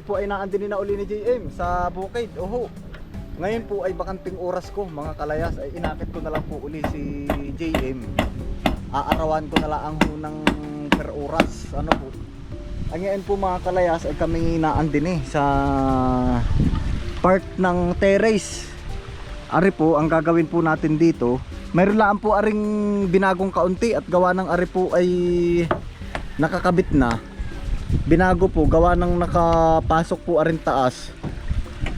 Kami po ay naandini na uli ni JM sa bukid. Oho. Ngayon po ay bakanting oras ko mga kalayas ay inakit ko na lang po uli si JM. Aarawan ko na lang ho ng per oras. Ano po? Ang ngayon po mga kalayas ay kami naandini sa part ng terrace. Ari po, ang gagawin po natin dito, mayroon lang po aring binagong kaunti at gawa ng ari po ay nakakabit na. Binago po, gawa ng nakapasok po aring taas.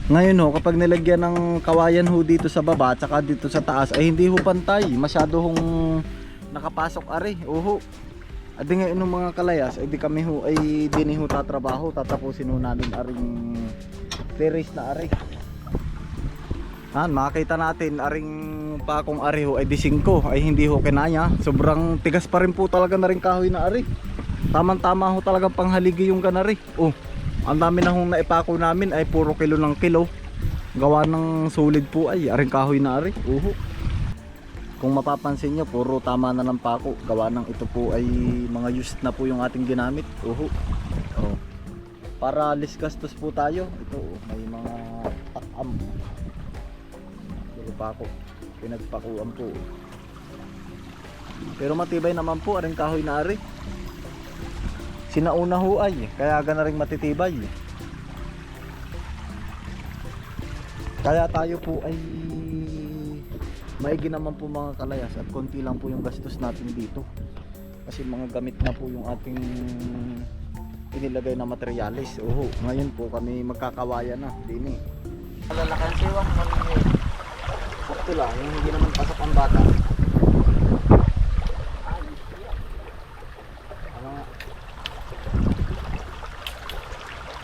Ngayon ho, kapag nilagyan ng kawayan ho dito sa baba at saka dito sa taas ay hindi ho pantay. Masyado hong nakapasok ari. Oho. At di ngayon ng mga kalayas, ay di kami ho ay dini ho tatrabaho. Tatapusin ho namin aring terrace na ari. Han, makita natin aring pakong ari ho ay di 5 ay hindi ho kinaya. Sobrang tigas pa rin po talaga na rin kahoy na ari. Tamang-tama ho talagang panghaligi yung ganari. Oh, ang dami na hong naipako namin ay puro kilo ng kilo. Gawa ng solid po ay aring kahoy na ari. Uho. Kung mapapansin nyo, puro tama na ng pako. Gawa ng ito po ay mga used na po yung ating ginamit. Uho. Oh. Para less po tayo. Ito, oh, may mga takam. Puro pako. Pinagpakuan po. Pero matibay naman po aring kahoy na ari. Sinauna ho ay, kaya gana rin matitibay. Kaya tayo po ay maigi naman po mga kalayas at konti lang po yung gastos natin dito. Kasi mga gamit na po yung ating inilagay na materyales. Oho, ngayon po kami magkakawaya na din eh. Malalakan siwa, mamingay. Sakto lang, yung hindi naman pasok ang bata.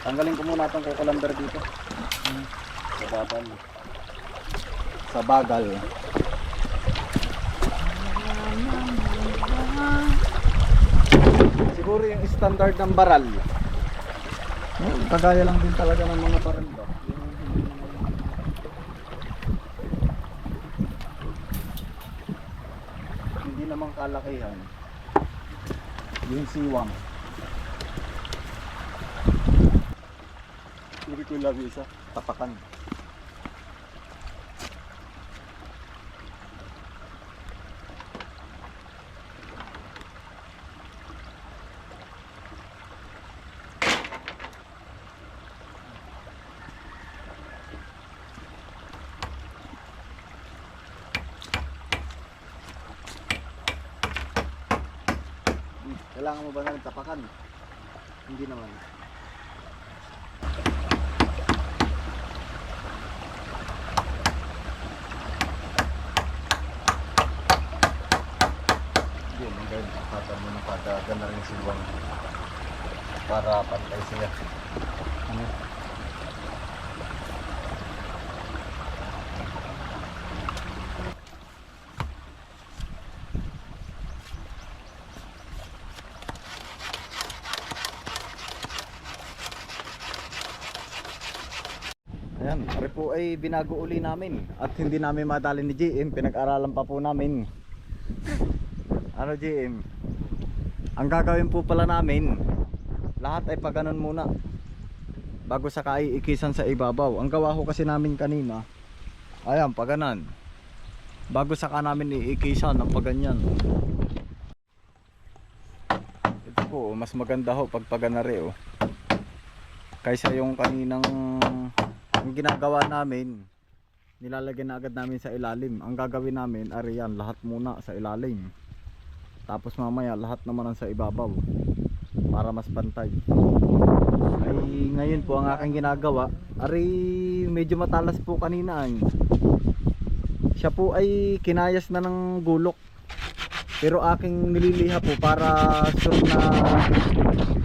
Tanggalin ko muna itong kukulamber dito. Sa bagal. Sa bagal. Siguro yung standard ng baral. Eh, kagaya lang din talaga ng mga baral ba? Hindi naman kalakihan. Yung siwang. Hindi ko labi isa. Tapakan. Kailangan mo ba na tapakan? Hindi naman. Maganda. Tapakan mo na patagan na rin silwang. Para pantay siya. Ano? Ayan, pare po ay binago uli namin at hindi namin madali ni GM, pinag-aralan pa po namin. Ano GM? Ang gagawin po pala namin, lahat ay paganon muna bago sa ikisan sa ibabaw. Ang gawa ko kasi namin kanina, ayan, paganan. Bago saka namin iikisan ng paganyan. Ito po, mas maganda ho pag paganare oh. Kaysa yung kaninang ang ginagawa namin nilalagyan na agad namin sa ilalim ang gagawin namin ari yan lahat muna sa ilalim tapos mamaya lahat naman ang sa ibabaw para mas pantay. Ay ngayon po ang aking ginagawa. Ari medyo matalas po kanina ay. Siya po ay kinayas na ng gulok. Pero aking nililiha po para sure na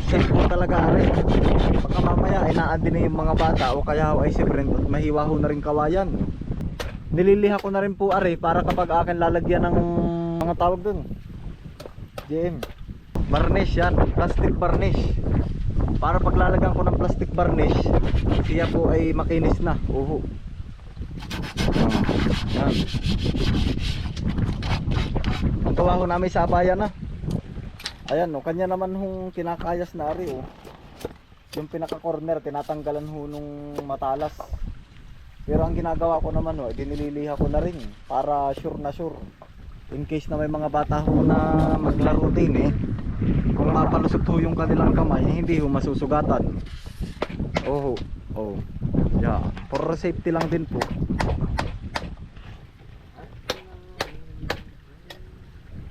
safe po talaga ari baka mamaya ay naandi na yung mga bata o kaya ay si Brent at mahiwa ho na rin kawayan. Nililiha ko na rin po ari para kapag akin lalagyan ng mga tawag dun JM varnish yan. Plastic varnish. Para paglalagyan ko ng plastic varnish siya po ay makinis na. Uho. Yan. Ang gawa ko namin sa bayan na ayan o kanya naman hong kinakayas na ari oh. Yung pinaka corner tinatanggalan ho nung matalas. Pero ang ginagawa ko naman ho dinililiha ko na rin para sure na sure in case na may mga bata ho na maglaro din eh. Kung mapalusot ho yung kanilang kamay hindi ho masusugatan. Oh oh. Yeah for safety lang din po.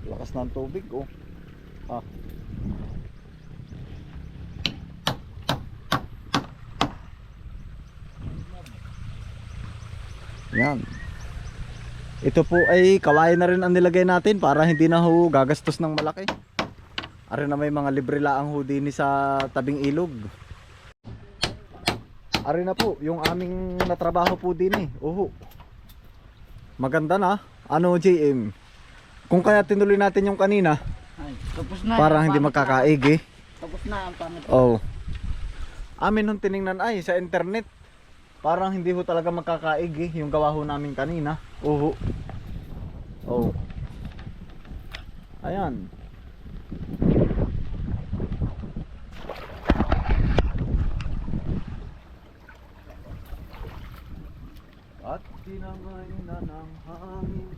Lakas ng tubig oh. Ah. Yan. Ito po ay kawain na rin ang nilagay natin para hindi na ho gagastos ng malaki. Ari na may mga libre laang ho din sa tabing ilog. Ari na po yung aming natrabaho po din eh. Oho. Maganda na. Ano JM? Kung kaya tinuloy natin yung kanina Ay, tapos na. para hindi magkakaig eh. Tapos na ang pangit. Oh. Amin nung tiningnan ay sa internet. Parang hindi ho talaga magkakaig eh, yung gawa ho namin kanina. Oo. Oh. Ayan. At dinamay na ng hangin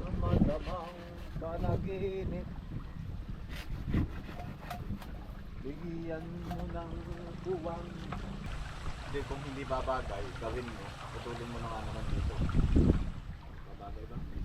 Dumadamang panaginip Bigyan mo ng buwang. Hindi, kung hindi babagay, gawin mo. Putulin mo na nga naman dito. Babagay ba?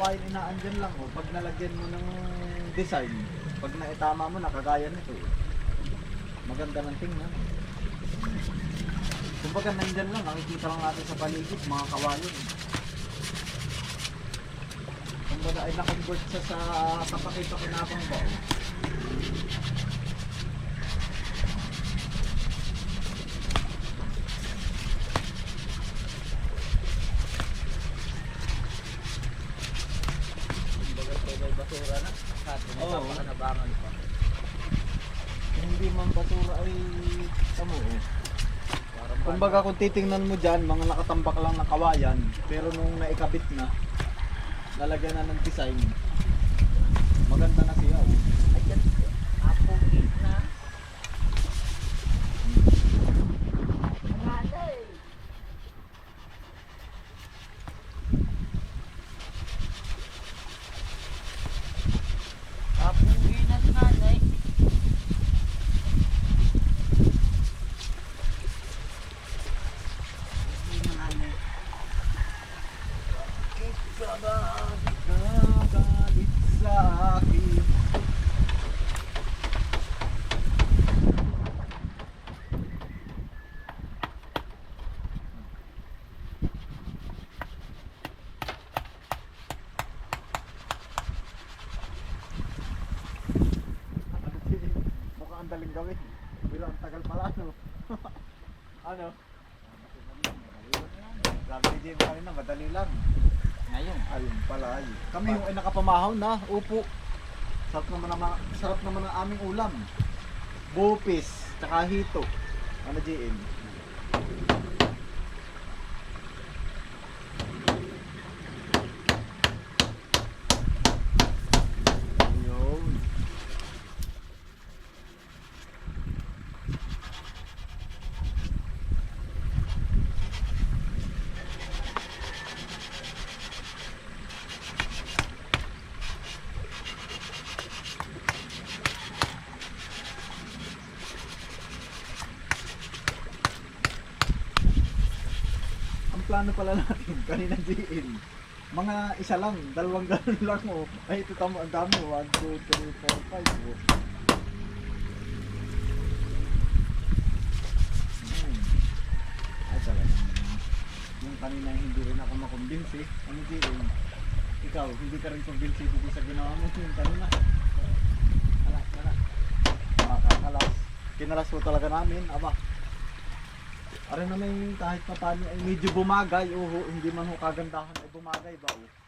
Kawain inaandyan lang oh. Pag nalagyan mo ng design, pag naitama mo, nakagaya nito eh. Maganda ng tingnan. Kumbaga nandyan lang, nakikita lang natin sa paligid, mga kawayan. Kumbaga ay nakonvert siya sa kapakita-kinabang ba? oh. Kumbaga ito may basura na. Kaso may Oo. papakanabangan pa. Kung hindi man basura ay tamo oh. Parang Kumbaga kung titingnan mo dyan, mga nakatambak lang na kawayan, pero nung naikabit na, lalagyan na ng design, maganda na siya. oh. Ayan. Apo na. Apo na nanay. Nanay. Gagalit sa akin. Mukhang ang daling gawin. Pero ang tagal pala ano. ano? Sabi ni Jim kanina, madali lang. Ngayon. Ayun pala ay. Kami yung ay nakapamahaw na, upo. Sarap naman ang, sarap naman ang aming ulam. Bupis, tsaka hito. Ano JM? Yun. Plano pala natin kanina GM. Mga isa lang, dalawang galon lang oh. Ay ito tamo ang dami oh. 1, 2, 3, 4, 5 oh. Hmm. Ay talaga Yung kanina hindi rin ako makumbinsi. Ano GM? Ikaw, hindi ka rin kumbinsi dito sa ginawa mo yung kanina. Alas, alas. Makakalas. Kinalas mo talaga namin, aba. Aray naman kahit pa paano ay medyo bumagay, uho, hindi man ho kagandahan ay bumagay ba oh.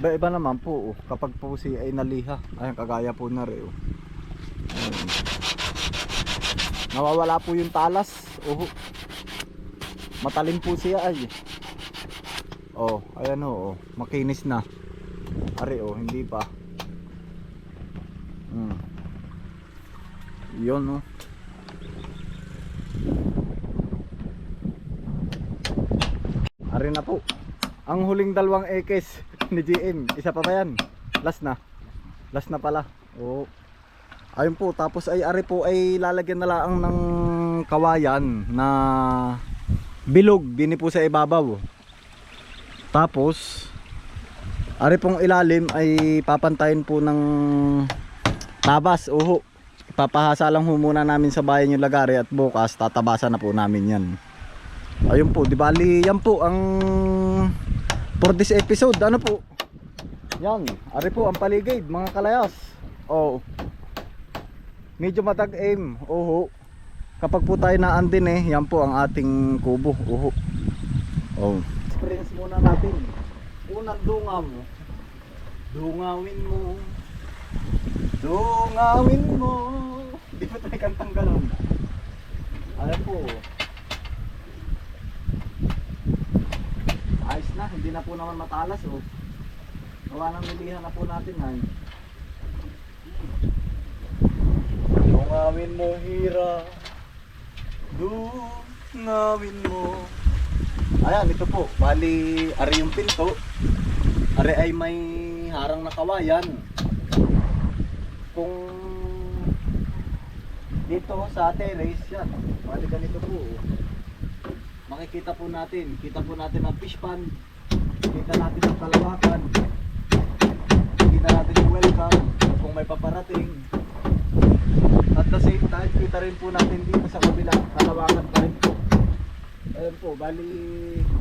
Iba-iba naman po, oh. kapag po si ay naliha, ayun kagaya po na rin. Oh. Nawawala po yung talas. Oh. Matalim po siya ay. Oh, ayan oh, oh. makinis na. Ari oh, hindi pa. Hmm. Yun oh. Ari na po. Ang huling dalawang ekes ni GM. Isa pa ba yan? Last na. Last na pala. Oo. Ayun po. Tapos ay ari po ay lalagyan na lang ng kawayan na bilog. Dini po sa ibabaw. Tapos ari pong ilalim ay papantayin po ng tabas. Uho. Ipapahasa lang ho muna namin sa bayan yung lagari at bukas tatabasan na po namin yan. Ayun po, di bali yan po ang for this episode. Ano po? Yan, ari po ang paligid, mga kalayas. Oh. Medyo matag aim. Oho. Kapag po tayo naandin eh, yan po ang ating kubo. Oho. Oh. Experience muna natin. Unang dunga mo. Dungawin mo. Dungawin mo. Di ba tayo kantang ganun? Ano po? Ayos na, hindi na po naman matalas oh. Gawa ng nilihan na po natin ay. Dungawin mo hira. Dungawin mo. Ayan, ito po. Bali, ari yung pinto. Ari ay may harang na kawayan. Kung dito sa terrace yan. Bali ganito po. makikita po natin, kita po natin ang fish pond, kita natin ang kalawakan, kita natin yung welcome kung may paparating. At the same time, kita rin po natin dito sa kabila, kalawakan pa rin po. Ayun po, bali,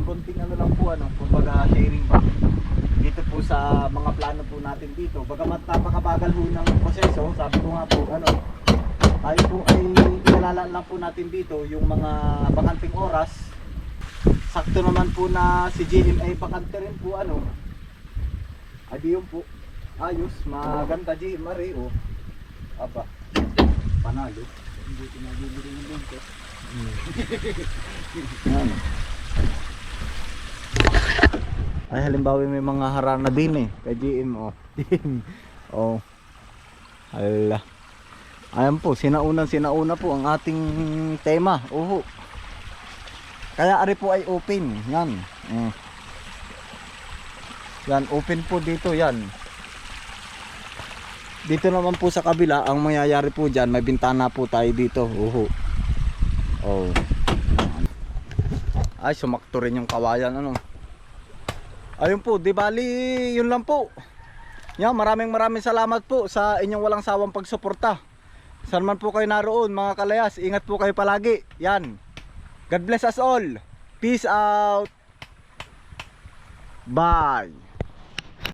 konting ano lang po, ano, kumbaga sharing ba. Dito po sa mga plano po natin dito. Bagamat napakabagal po ng proseso, sabi ko nga po, ano, tayo po ay inalalaan lang po natin dito yung mga bakanting oras sakto naman po na si JM ay bakante rin po ano. Adi yun po. Ayos maganda JM Mari oh. Aba panalo. Hindi ko nabibili ng bento yan ay halimbawa may mga harana din eh. Kay JM oh. Oh. Hala. Ayan po sinaunang sinauna po ang ating tema. Oho kaya ari po ay open. Yan. Mm. Yan, open po dito yan. Dito naman po sa kabila, ang mangyayari po dyan, may bintana po tayo dito. Uho. Oh. Ay, sumakto rin yung kawayan. Ano? Ayun po, di bali, yun lang po. Yan, maraming maraming salamat po sa inyong walang sawang pagsuporta. Saan man po kayo naroon, mga kalayas, ingat po kayo palagi. Yan. God bless us all. Peace out. Bye.